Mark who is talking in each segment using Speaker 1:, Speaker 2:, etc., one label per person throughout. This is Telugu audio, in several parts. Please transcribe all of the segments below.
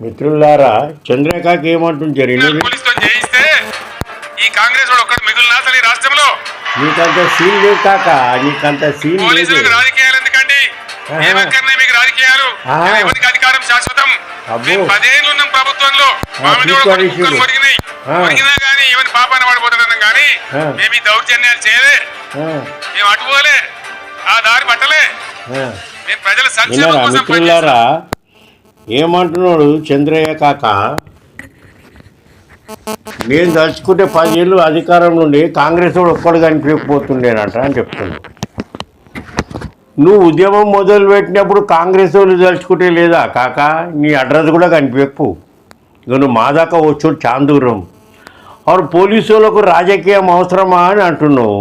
Speaker 1: మిత్రులారా చంద్రకాకి ఏమంటుంది జరిగింది
Speaker 2: పోలీసుతో చేయిస్తే ఈ కాంగ్రెస్ వాడు ఒక్కడు మిగులు అసలు ఈ రాష్ట్రంలో
Speaker 1: నీకంత సీన్ లేదు కాక నీకంత సీన్ లేదు
Speaker 2: పోలీసులకు రాజకీయాలు ఎందుకండి
Speaker 1: ఆహా.
Speaker 2: ఏమక్కర్నే మీకు రాజకీయాలు
Speaker 1: ఆహా.
Speaker 2: ఎవరికి అధికారం శాశ్వతం. మేము పదేళ్ళు ఉన్నాం ప్రభుత్వంలో మామిడి కూడా. కుక్కలు కొరిగినాయి. కొరిగినా పాపాన పడిపోతున్నాం. మేము ఈ దౌర్జన్యాలు చేయలే
Speaker 1: ఆ,
Speaker 2: మేము అటుపోలే ఆ దారి పట్టలే. మేము ప్రజల సంక్షేమం
Speaker 1: మిత్రులారా ఏమంటున్నాడు చంద్రయ్య కాక? నేను తలుచుకుంటే పదేళ్ళు అధికారం నుండి కాంగ్రెస్ వాడు ఒక్కడు కనిపించకపోతుండేనట అని చెప్తున్నాడు. నువ్వు ఉద్యమం మొదలు పెట్టినప్పుడు కాంగ్రెస్ వాళ్ళు తలుచుకుంటే లేదా కాక? నీ అడ్రస్ కూడా కనిపించకు ఇక నువ్వు మా దాకా వచ్చు చాందూరం. అవును పోలీసు వాళ్ళకు రాజకీయం అవసరమా అని అంటున్నావు.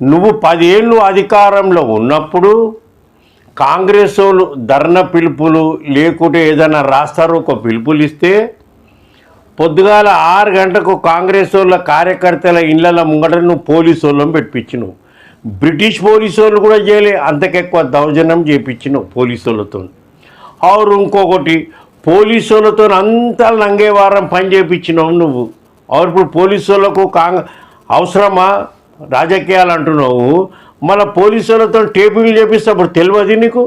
Speaker 1: నువ్వు పదేళ్ళు అధికారంలో ఉన్నప్పుడు కాంగ్రెస్ వాళ్ళు ధర్న పిలుపులు లేకుంటే ఏదైనా రాస్తారు ఒక పిలుపులు ఇస్తే పొద్దుగాల ఆరు గంటలకు కాంగ్రెస్ వాళ్ళ కార్యకర్తల ఇళ్ళ ముంగట నువ్వు పోలీసు వాళ్ళని పెట్టించినావు బ్రిటిష్ పోలీసు వాళ్ళు కూడా చేయలే అంతకెక్కువ దౌర్జన్యం చేయించినావు పోలీసు వాళ్ళతో. ఆరు ఇంకొకటి పోలీసు వాళ్ళతో అంతా నంగేవారం పని చేయించినావు నువ్వు. ఆరు ఇప్పుడు పోలీసు వాళ్ళకు కాంగ్ అవసరమా? రాజకీయాలు అంటున్నావు. మళ్ళీ పోలీసు వాళ్ళతో టేపింగ్ చేపిస్తే అప్పుడు తెలియదు నీకు?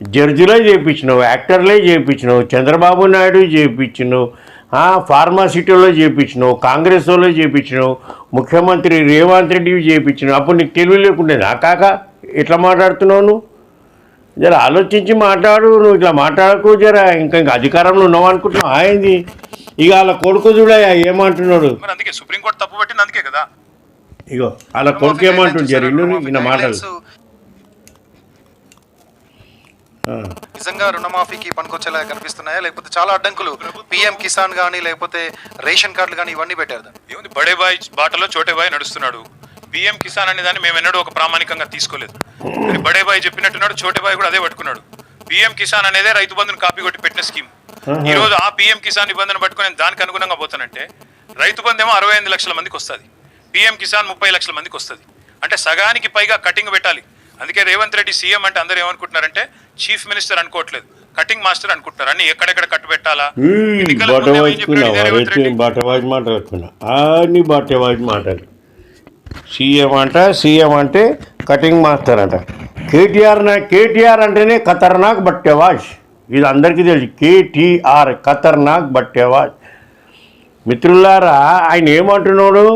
Speaker 1: జడ్జిలే చేయించినావు యాక్టర్లే చేయించినావు చంద్రబాబు నాయుడు చేయించినావు ఫార్మాసిటీలో చేయించినావు కాంగ్రెస్ వాళ్ళు చేయించినావు ముఖ్యమంత్రి రేవంత్ రెడ్డి చేయించినావు అప్పుడు నీకు తెలివి లేకుండా నా కాక ఎట్లా మాట్లాడుతున్నావు నువ్వు? జర ఆలోచించి మాట్లాడు నువ్వు ఇట్లా మాట్లాడకు జర. ఇంకా ఇంకా అధికారంలో ఉన్నావు అనుకుంటున్నావు. ఆయింది ఇక వాళ్ళ కొడుకు చూడ ఏమంటున్నాడు?
Speaker 2: అందుకే సుప్రీంకోర్టు తప్పు పెట్టింది అందుకే కదా.
Speaker 1: ఇగో వాళ్ళ కొడుకు ఏమంటుంది జర ఇన్ను ఈయన మాటలు. ఆ.
Speaker 3: నిజంగా రుణమాఫీకి పనికొచ్చేలా కనిపిస్తున్నాయా? లేకపోతే చాలా అడ్డంకులు. పిఎం కిసాన్ కానీ లేకపోతే రేషన్ కార్డులు కానీ ఇవన్నీ పెట్టారు.
Speaker 2: ఏముంది? బడే బాయ్ బాటలో చోటే బాయ్ నడుస్తున్నాడు. పిఎం కిసాన్ అనే దాన్ని మేము ఎన్నడూ ఒక ప్రామాణికంగా తీసుకోలేదు. కానీ బడే బాయ్ చెప్పినట్టున్నాడు చోటే బాయ్ కూడా అదే పట్టుకున్నాడు. పిఎం కిసాన్ అనేదే రైతు బంధుని కాపీ కొట్టి పెట్టిన స్కీమ్. ఈ రోజు ఆ పిఎం కిసాన్ నిబంధన పట్టుకొని దానికి అనుగుణంగా పోతానంటే రైతు బంధు ఏమో అరవై ఎనిమిది లక్షల మందికి వస్తుంది. పిఎం కిసాన్ ముప్పై లక్షల మందికి వస్తుంది. అంటే సగానికి పైగా కటింగ్ పెట్టాలి. అందుకే రేవంత్ రెడ్డి సీఎం అంటే అందరూ ఏమనుకుంటున్నారంటే చీఫ్ మినిస్టర్ అనుకోవట్లేదు. కటింగ్ మాస్టర్ అనుకుంటున్నారు. అన్ని ఎక్కడెక్కడ కట్టు పెట్టాలా?
Speaker 1: మాట్లాడుతున్నా అన్ని మాటలు సీఎం అంట సీఎం అంటే కటింగ్ మాస్టర్ అంట. కేటీఆర్ కేటీఆర్ అంటేనే ఖతర్నాక్ బట్టేవాజ్. ఇది అందరికీ తెలుసు. కేటీఆర్ ఖతర్నాక్ బట్టేవాజ్. మిత్రులారా ఆయన ఏమంటున్నాడు?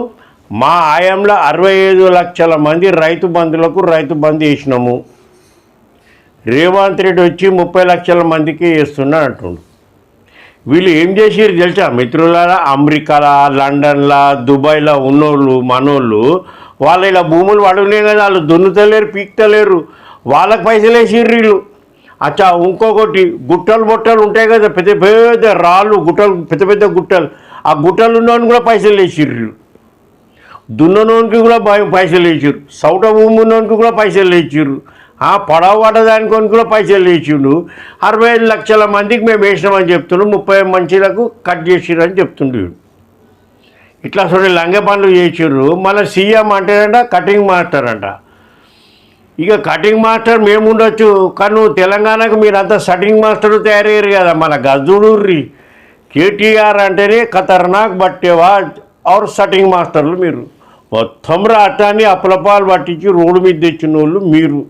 Speaker 1: మా ఆయంలో అరవై ఐదు లక్షల మంది రైతు బంధులకు రైతు బంధు వేసినాము. రేవంత్ రెడ్డి వచ్చి ముప్పై లక్షల మందికి వేస్తున్నాడు అంటుండు. వీళ్ళు ఏం చేసిర్రు తెలుసా? మిత్రులారా అమెరికాలో లండన్లో దుబాయ్లో ఉన్నోళ్ళు మనోళ్ళు వాళ్ళ ఇలా భూములు పడున్నాయి కదా వాళ్ళు దున్నుతలేరు పీక్తలేరు వాళ్ళకి పైసలు వేసిర్రు వీళ్ళు. అచ్చా ఇంకొకటి గుట్టలు బొట్టలు ఉంటాయి కదా పెద్ద పెద్ద రాళ్ళు గుట్టలు పెద్ద పెద్ద గుట్టలు. ఆ గుట్టలు ఉన్నవాడిని కూడా పైసలు వేసిర్రు వీళ్ళు. దున్ననోనికి కూడా పైసలు వేసారు సౌట భూమి కూడా పైసలు వేసారు ఆ పడవ పడదానికి కూడా పైసలు వేసిండు అరవై ఐదు లక్షల మందికి మేము వేసినామని చెప్తున్నాం ముప్పై మంచిలకు కట్ చేసిర్రు అని చెప్తుండు ఇట్లా అసలు లంగ పనులు చేసిర్రు. మళ్ళీ సీఎం అంటేనంట కటింగ్ మాస్టర్ అంట ఇక కటింగ్ మాస్టర్ మేము ఉండొచ్చు కానీ తెలంగాణకు మీరంతా సటింగ్ మాస్టర్ తయారయ్యారు కదా మన గజుడూర్రి కేటీఆర్ అంటేనే ఖతర్నాక్ బట్టేవా ఆర్ సటింగ్ మాస్టర్లు మీరు. మొత్తం రాష్ట్రాన్ని అప్పులపాలు పట్టించి రోడ్డు మీద తెచ్చిన వాళ్ళు మీరు.